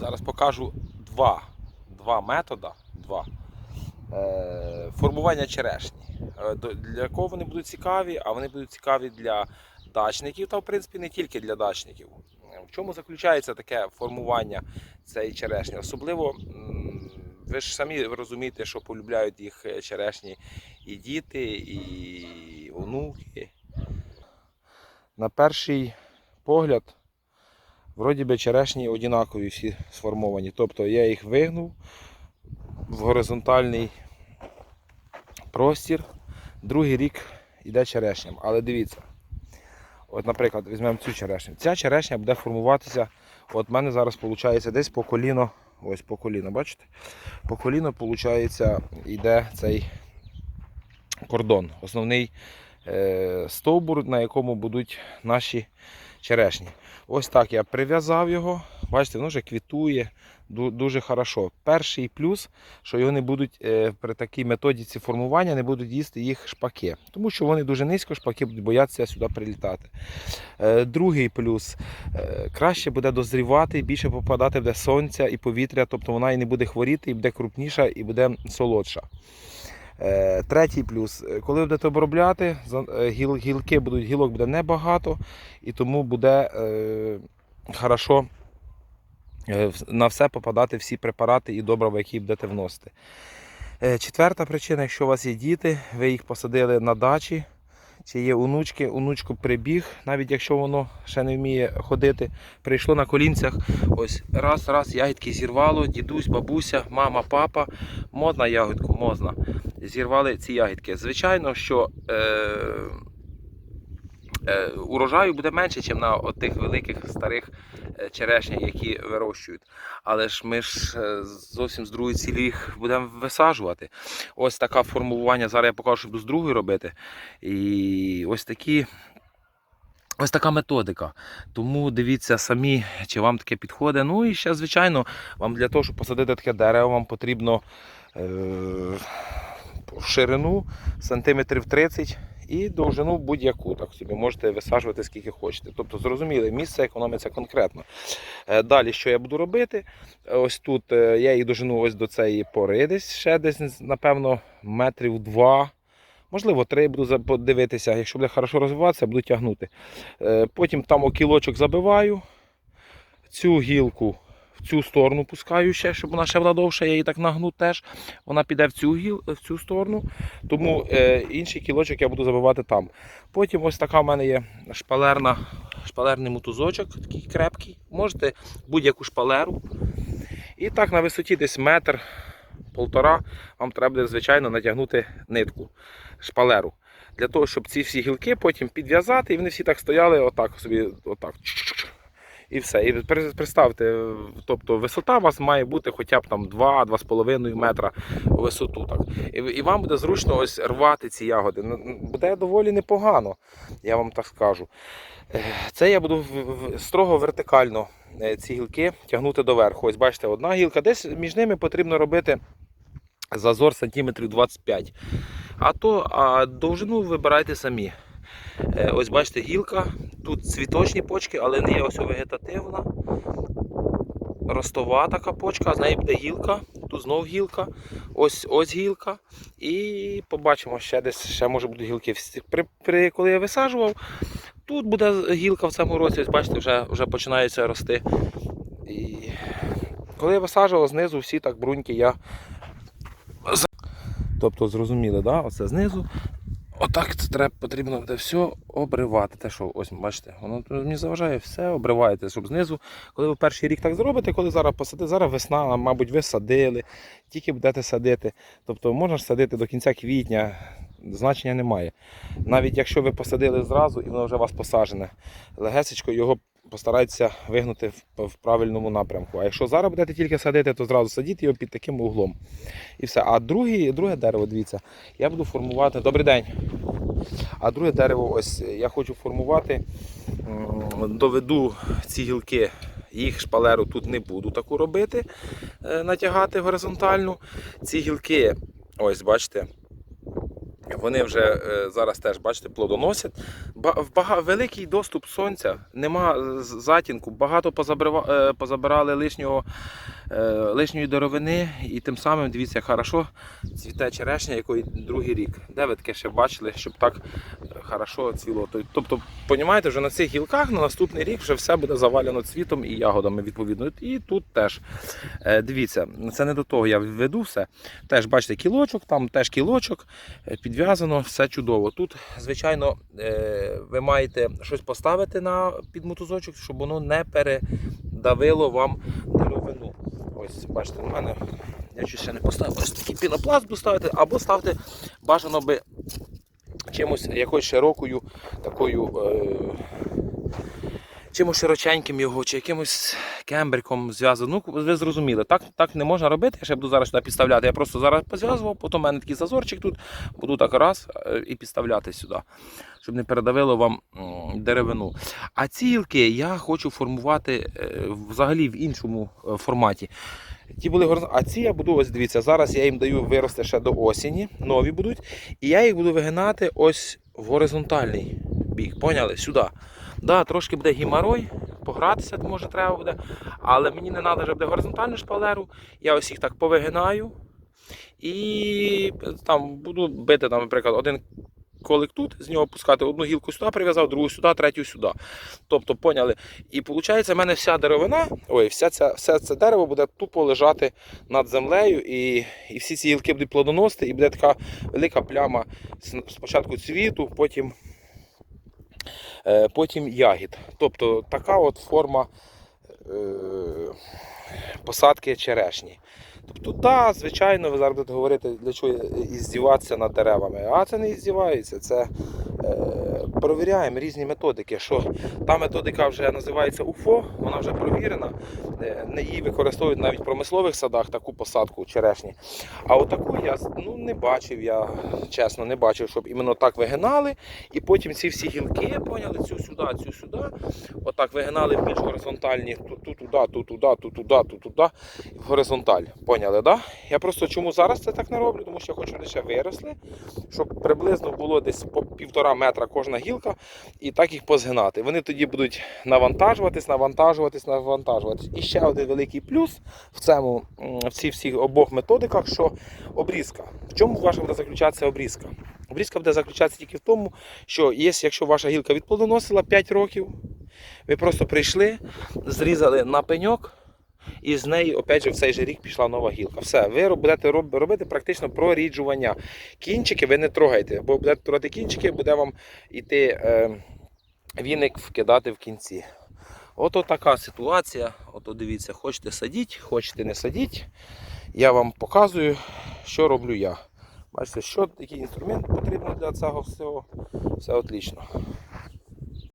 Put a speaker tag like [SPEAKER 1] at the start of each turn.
[SPEAKER 1] Зараз покажу два, два методи. Два. Е, формування черешні. Е, Для кого вони будуть цікаві, а вони будуть цікаві для дачників, та в принципі не тільки для дачників. Е, В чому заключається таке формування цієї черешні? Особливо ви ж самі розумієте, що полюбляють їх е, черешні і діти, і онуки. На перший погляд, вроді би черешні однакові всі сформовані. Тобто я їх вигнув в горизонтальний простір. Другий рік йде черешням. Але дивіться, от, наприклад, візьмемо цю черешню. Ця черешня буде формуватися. От в мене зараз виходить десь по коліно. Ось по коліно, бачите? По коліно, виходить, йде цей кордон. Основний е, стовбур, на якому будуть наші черешні. Ось так я прив'язав його. Бачите, воно вже квітує дуже хорошо. Перший плюс, що його не будуть е, при такій методіці формування не будуть їсти їх шпаки, тому що вони дуже низько, шпаки будуть боятися сюди прилітати. Е, другий плюс е, краще буде дозрівати, більше попадати буде сонця і повітря, тобто вона і не буде хворіти, і буде крупніша, і буде солодша. Е, Третій плюс, е, коли будете обробляти, е, гіл, гілки будуть, гілок буде небагато, і тому буде е, хорошо на все попадати всі препарати і добрива, які будете вносити. Четверта причина, якщо у вас є діти, ви їх посадили на дачі, чи є онучки, онучку прибіг, навіть якщо воно ще не вміє ходити, прийшло на колінцях, ось раз, раз, ягідки зірвало, дідусь, бабуся, мама, папа, можна ягодку, можна. Зірвали ці ягідки. Звичайно, що е, е, урожаю буде менше, ніж на тих великих старих е, черешнях, які вирощують. Але ж ми ж е, зовсім з другої цілі їх будемо висаджувати. Ось таке формування. Зараз я покажу, що буду з другої робити. І ось такі. Ось така методика. Тому дивіться самі, чи вам таке підходить. Ну і ще, звичайно, вам для того, щоб посадити таке дерево, вам потрібно е, в ширину сантиметрів 30 і довжину будь-яку. Так собі можете висаджувати скільки хочете. Тобто, зрозуміли, місце економиться конкретно. Е, Далі, що я буду робити? Ось тут е, я її дожену ось до цієї пори, десь ще десь, напевно, метрів два. Можливо, три буду подивитися. Якщо буде хорошо розвиватися, буду тягнути. Е, Потім там окілочок забиваю. Цю гілку цю сторону пускаю ще, щоб вона ще була довша, я її так нагну теж. Вона піде в цю, гіл, в цю сторону. Тому е, інший кілочок я буду забивати там. Потім ось така в мене є шпалерна, шпалерний мотузочок, такий крепкий. Можете будь-яку шпалеру. І так на висоті десь метр, полтора, вам треба буде, звичайно, натягнути нитку, шпалеру. Для того, щоб ці всі гілки потім підв'язати, і вони всі так стояли, отак собі, отак. І все. І представте, тобто висота у вас має бути хоча б там 2-2,5 метра висоту. Так. І, і вам буде зручно ось рвати ці ягоди. Ну, Буде доволі непогано, я вам так скажу. Це я буду строго вертикально е, ці гілки тягнути доверху. Ось бачите, одна гілка. Десь між ними потрібно робити зазор сантиметрів 25. А то а довжину вибирайте самі. Е, Ось бачите, гілка. Тут цвіточні почки, але не є ось вегетативна. Ростова така почка, з неї буде гілка, тут знов гілка, ось ось гілка. І побачимо ще десь, ще може будуть гілки. При, при, коли я висаджував, тут буде гілка в цьому році, ось бачите, вже, вже починається рости. І коли я висаджував знизу, всі так бруньки я. Тобто зрозуміли, да? оце знизу. Отак це треба потрібно буде все обривати. Те, що ось бачите, воно мені заважає, все обриваєте, щоб знизу. Коли ви перший рік так зробите, коли зараз посадите, зараз весна, мабуть, ви садили, тільки будете садити. Тобто можна ж садити до кінця квітня, значення немає. Навіть якщо ви посадили зразу і воно вже у вас посаджене, легесечко його постарайтеся вигнути в, правильному напрямку. А якщо зараз будете тільки садити, то зразу садіть його під таким углом. І все. А другий, друге дерево, дивіться, я буду формувати. Добрий день. А друге дерево, ось я хочу формувати, доведу ці гілки, їх шпалеру тут не буду таку робити, е, натягати горизонтальну. Ці гілки, ось бачите, вони вже е, зараз теж, бачите, плодоносять. В бага- великий доступ сонця, нема е, затінку, багато позабрива- е, позабирали лишнього, е, лишньої деревини, і тим самим, дивіться, хорошо цвіте черешня, якої другий рік. Де ви таке ще бачили, щоб так хорошо цвіло? Тобто, понімаєте, вже на цих гілках на наступний рік вже все буде завалено цвітом і ягодами, відповідно. І тут теж. Дивіться, це не до того я веду все. Теж бачите, кілочок, там теж кілочок, підв'язано, все чудово. Тут, звичайно, ви маєте щось поставити на підмотузочок, щоб воно не передавило вам деревину. Ось, бачите, у мене я ще не поставив. Ось такий пінопласт поставити, або ставте бажано би чимось якоюсь широкою такою. Е, чимось широченьким його, чи якимось кембриком зв'язано. Ну, ви зрозуміли, так, так не можна робити. Я ще буду зараз сюди підставляти. Я просто зараз позв'язував, потім у мене такий зазорчик тут, буду так раз е, і підставляти сюди, щоб не передавило вам деревину. А ці гілки я хочу формувати е, взагалі в іншому е, форматі. Ті були горизон- а ці я буду, ось дивіться, зараз я їм даю вирости ще до осені, нові будуть. І я їх буду вигинати ось в горизонтальний бік. Поняли? Сюди. Да, трошки буде гімарой, погратися може треба буде. Але мені не треба, буде горизонтальну шпалеру. Я ось їх так повигинаю. І там буду бити, там, наприклад, один колик тут, з нього пускати одну гілку сюди, прив'язав, другу сюди, третю сюди. Тобто, поняли. І виходить, в мене вся деревина, ой, вся ця, все це дерево буде тупо лежати над землею, і, і всі ці гілки будуть плодоносити, і буде така велика пляма спочатку цвіту, потім, потім ягід. Тобто така от форма е, посадки черешні. Тобто, так, звичайно, ви зараз будете говорити, для чого іздіватися над деревами. А це не іздіваються, це е, провіряємо різні методики. Що та методика вже називається УФО, вона вже провірена. Е, Не її використовують навіть в промислових садах таку посадку черешні. А отаку я ну, не бачив, я чесно не бачив, щоб іменно так вигинали. І потім ці всі гілки, поняли, цю сюди, цю сюди. Отак вигинали більш горизонтальні, тут, туди, тут, туди, тут, туди, тут, туди, горизонталь. Поняли, да? Я просто чому зараз це так не роблю, тому що я хочу, ще виросли, щоб приблизно було десь по півтора метра кожна гілка, і так їх позгинати. Вони тоді будуть навантажуватись, навантажуватись, навантажуватись. І ще один великий плюс в цьому, в цих всіх обох методиках, що обрізка. В чому ваша буде заключатися обрізка? Обрізка буде заключатися тільки в тому, що якщо ваша гілка відплодоносила 5 років, ви просто прийшли, зрізали на пеньок, і з неї, опять же, в цей же рік пішла нова гілка. Все, ви будете робити практично проріджування. Кінчики ви не трогайте, бо будете трогати кінчики, буде вам іти е, віник вкидати в кінці. Ото така ситуація. Ото дивіться, хочете садіть, хочете не садіть. Я вам показую, що роблю я. Бачите, що який інструмент потрібен для цього всього. Все отлично.